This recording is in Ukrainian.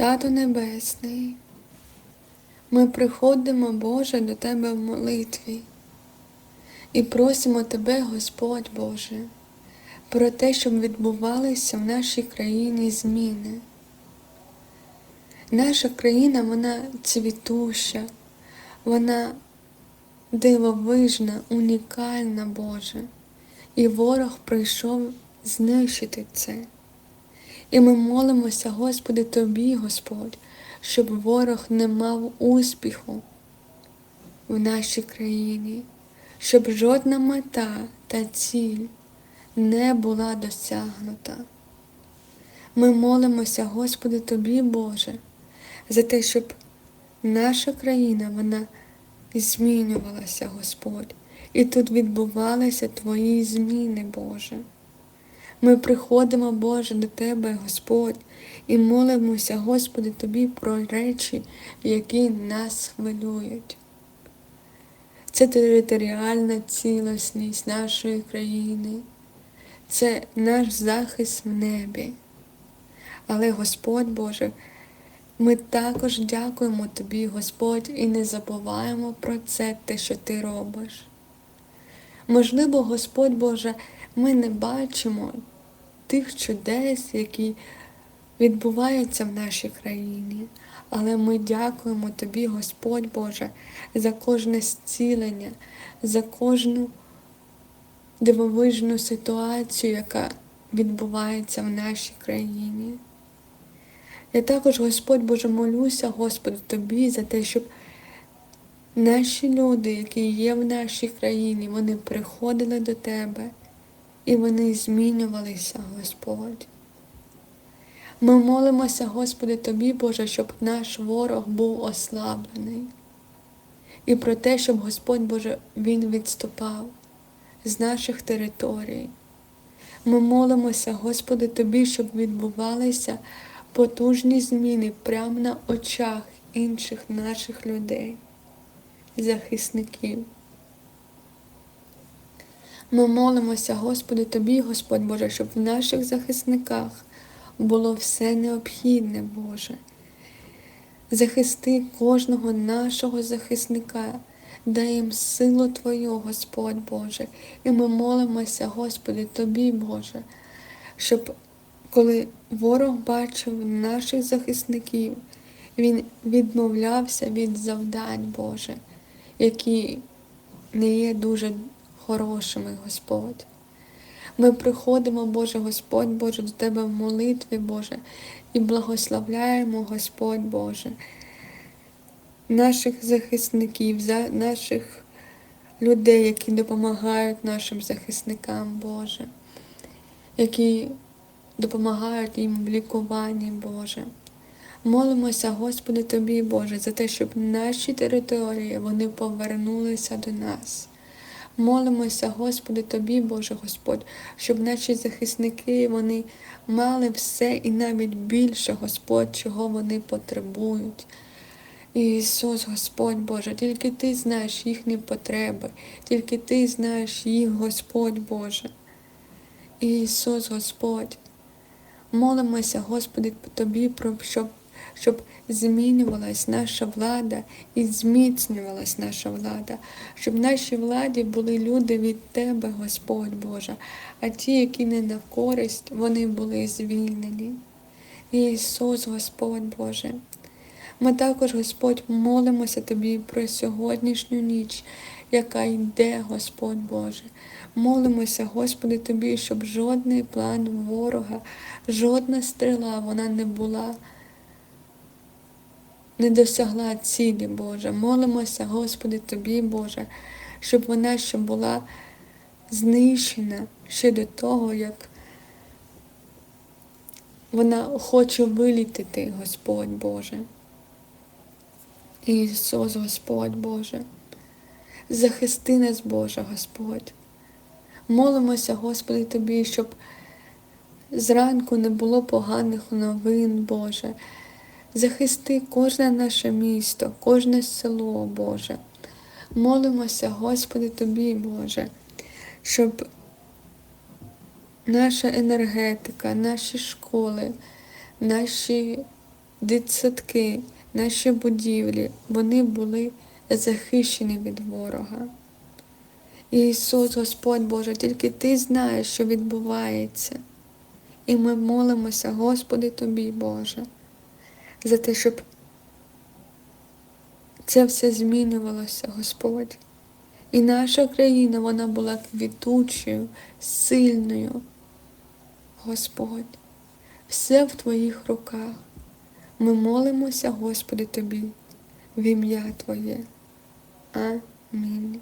Тато Небесний, ми приходимо, Боже, до Тебе в молитві і просимо Тебе, Господь Боже, про те, щоб відбувалися в нашій країні зміни. Наша країна, вона цвітуща, вона дивовижна, унікальна, Боже, і ворог прийшов знищити це. І ми молимося, Господи, Тобі, Господь, щоб ворог не мав успіху в нашій країні, щоб жодна мета та ціль не була досягнута. Ми молимося, Господи, Тобі, Боже, за те, щоб наша країна вона змінювалася, Господь, і тут відбувалися Твої зміни, Боже. Ми приходимо, Боже, до Тебе, Господь, і молимося, Господи, Тобі про речі, які нас хвилюють. Це територіальна цілісність нашої країни, це наш захист в небі. Але, Господь Боже, ми також дякуємо Тобі, Господь, і не забуваємо про це, те, що Ти робиш. Можливо, Господь Боже, ми не бачимо тих чудес, які відбуваються в нашій країні. Але ми дякуємо Тобі, Господь Боже, за кожне зцілення, за кожну дивовижну ситуацію, яка відбувається в нашій країні. Я також, Господь Боже, молюся, Господу, Тобі за те, щоб наші люди, які є в нашій країні, вони приходили до Тебе і вони змінювалися, Господь. Ми молимося, Господи, Тобі, Боже, щоб наш ворог був ослаблений. І про те, щоб Господь Боже, Він відступав з наших територій. Ми молимося, Господи, Тобі, щоб відбувалися потужні зміни прямо на очах інших наших людей, захисників. Ми молимося, Господи, Тобі, Господь Боже, щоб в наших захисниках було все необхідне, Боже. Захисти кожного нашого захисника, дай їм силу Твою, Господь Боже. І ми молимося, Господи, Тобі, Боже, щоб коли ворог бачив наших захисників, він відмовлявся від завдань, Боже, які не є дуже хорошими, Господь. Ми приходимо, Боже, Господь Боже, до Тебе в молитві, Боже, і благословляємо, Господь Боже, наших захисників, наших людей, які допомагають нашим захисникам, Боже, які допомагають їм в лікуванні, Боже. Молимося, Господи, Тобі, Боже, за те, щоб наші території вони повернулися до нас. Молимося, Господи, Тобі, Боже Господь, щоб наші захисники вони мали все і навіть більше, Господь, чого вони потребують. Ісус, Господь Боже, тільки Ти знаєш їхні потреби, тільки Ти знаєш їх, Господь Боже. Ісус, Господь, молимося, Господи, Тобі, щоб щоб змінювалась наша влада і зміцнювалась наша влада, щоб в нашій владі були люди від Тебе, Господь Боже, а ті, які не на користь, вони були звільнені. Ісус, Господь Боже. Ми також, Господь, молимося Тобі про сьогоднішню ніч, яка йде, Господь Боже. Молимося, Господи, Тобі, щоб жодний план ворога, жодна стріла вона не була не досягла цілі, Боже. Молимося, Господи, Тобі, Боже, щоб вона ще була знищена ще до того, як вона хоче вилітити, Господь Боже. Ісус, Господь Боже. Захисти нас, Боже, Господь. Молимося, Господи, Тобі, щоб зранку не було поганих новин, Боже. Захисти кожне наше місто, кожне село, Боже. Молимося, Господи, Тобі, Боже, щоб наша енергетика, наші школи, наші дитсадки, наші будівлі, вони були захищені від ворога. Ісус, Господь Боже, тільки Ти знаєш, що відбувається. І ми молимося, Господи, Тобі, Боже, за те, щоб це все змінювалося, Господь. І наша країна, вона була квітучою, сильною. Господь, все в Твоїх руках. Ми молимося, Господи, Тобі, в ім'я Твоє. Амінь.